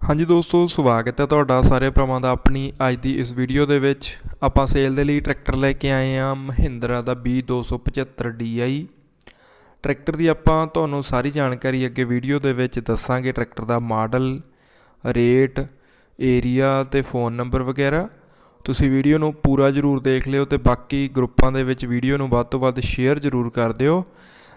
ਹਾਂਜੀ ਦੋਸਤੋ, ਸਵਾਗਤ ਹੈ ਤੁਹਾਡਾ ਸਾਰੇ ਭਰਾਵਾਂ ਦਾ ਆਪਣੀ ਅੱਜ ਦੀ ਇਸ ਵੀਡੀਓ ਦੇ ਵਿੱਚ। ਆਪਾਂ ਸੇਲ ਦੇ ਲਈ ਟਰੈਕਟਰ ਲੈ ਕੇ ਆਏ ਹਾਂ, ਮਹਿੰਦਰਾ ਦਾ B275 DI ਟਰੈਕਟਰ ਦੀ ਆਪਾਂ ਤੁਹਾਨੂੰ ਸਾਰੀ ਜਾਣਕਾਰੀ ਅੱਗੇ ਵੀਡੀਓ ਦੇ ਵਿੱਚ ਦੱਸਾਂਗੇ ਟਰੈਕਟਰ ਦਾ ਮਾਡਲ ਰੇਟ ਏਰੀਆ ਤੇ ਫੋਨ ਨੰਬਰ ਵਗੈਰਾ। ਤੁਸੀਂ ਵੀਡੀਓ ਨੂੰ ਪੂਰਾ ਜ਼ਰੂਰ ਦੇਖ ਲਿਓ ਤੇ ਬਾਕੀ ਗਰੁੱਪਾਂ ਦੇ ਵਿੱਚ ਵੀਡੀਓ ਨੂੰ ਵੱਧ ਤੋਂ ਵੱਧ ਸ਼ੇਅਰ ਜ਼ਰੂਰ ਕਰ ਦਿਓ।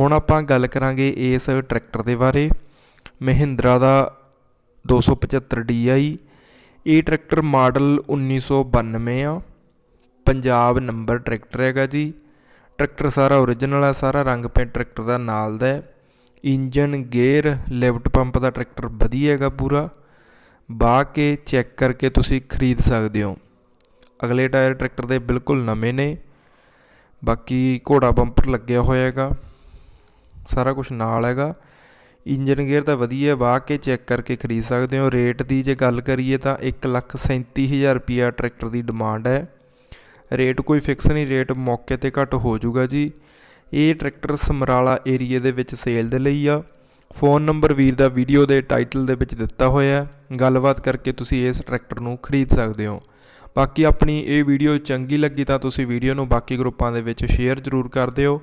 ਹੁਣ ਆਪਾਂ ਗੱਲ ਕਰਾਂਗੇ ਇਸ ਟਰੈਕਟਰ ਦੇ ਬਾਰੇ। ਮਹਿੰਦਰਾ ਦਾ 275 DI ਇਹ ਟਰੈਕਟਰ ਮਾਡਲ 1992 ਆ। ਪੰਜਾਬ ਨੰਬਰ ਟਰੈਕਟਰ ਹੈਗਾ ਜੀ। ਟਰੈਕਟਰ ਸਾਰਾ ਓਰੀਜਨਲ ਆ, ਸਾਰਾ ਰੰਗ ਪੇਂਟ ਟਰੈਕਟਰ ਦਾ ਨਾਲ ਦਾ ਇੰਜਨ, ਗੇਅਰ, ਲਿਫਟ ਪੰਪ ਦਾ ਟਰੈਕਟਰ ਵਧੀਆ ਹੈਗਾ ਪੂਰਾ। ਬਾ ਕੇ ਚੈੱਕ ਕਰਕੇ ਤੁਸੀਂ ਖਰੀਦ ਸਕਦੇ ਹੋ। ਅਗਲੇ ਟਾਇਰ ਟਰੈਕਟਰ ਦੇ ਬਿਲਕੁਲ ਨਵੇਂ ਨੇ। ਬਾਕੀ ਘੋੜਾ ਬੰਪਰ ਲੱਗਿਆ ਹੋਇਆ ਹੈਗਾ। ਸਾਰਾ ਕੁਝ ਨਾਲ ਹੈਗਾ। ਇੰਜਨ ਗੇਅਰ ਤਾਂ ਵਧੀਆ, ਵਾਹ ਕੇ ਚੈੱਕ ਕਰਕੇ ਖਰੀਦ ਸਕਦੇ ਹੋ। ਰੇਟ ਦੀ ਜੇ ਗੱਲ ਕਰੀਏ ਤਾਂ 137000 ਰੁਪਿਆ ਟਰੈਕਟਰ ਦੀ ਡਿਮਾਂਡ ਹੈ। ਰੇਟ ਕੋਈ ਫਿਕਸ ਨਹੀਂ, ਰੇਟ ਮੌਕੇ ਤੇ ਘੱਟ ਹੋ ਜਾਊਗਾ ਜੀ। ਇਹ ਟਰੈਕਟਰ ਸਮਰਾਲਾ ਏਰੀਆ ਦੇ ਵਿੱਚ ਸੇਲ ਦੇ ਲਈ ਆ। ਫੋਨ ਨੰਬਰ ਵੀਰ ਦਾ ਵੀਡੀਓ ਦੇ ਟਾਈਟਲ ਦੇ ਵਿੱਚ ਦਿੱਤਾ ਹੋਇਆ ਹੈ। ਗੱਲਬਾਤ ਕਰਕੇ ਤੁਸੀਂ ਇਸ ਟਰੈਕਟਰ ਨੂੰ ਖਰੀਦ ਸਕਦੇ ਹੋ। ਬਾਕੀ ਆਪਣੀ ਇਹ ਵੀਡੀਓ ਚੰਗੀ ਲੱਗੀ ਤਾਂ ਤੁਸੀਂ ਵੀਡੀਓ ਨੂੰ ਬਾਕੀ ਗਰੁੱਪਾਂ ਦੇ ਵਿੱਚ ਸ਼ੇਅਰ ਜ਼ਰੂਰ ਕਰ ਦਿਓ।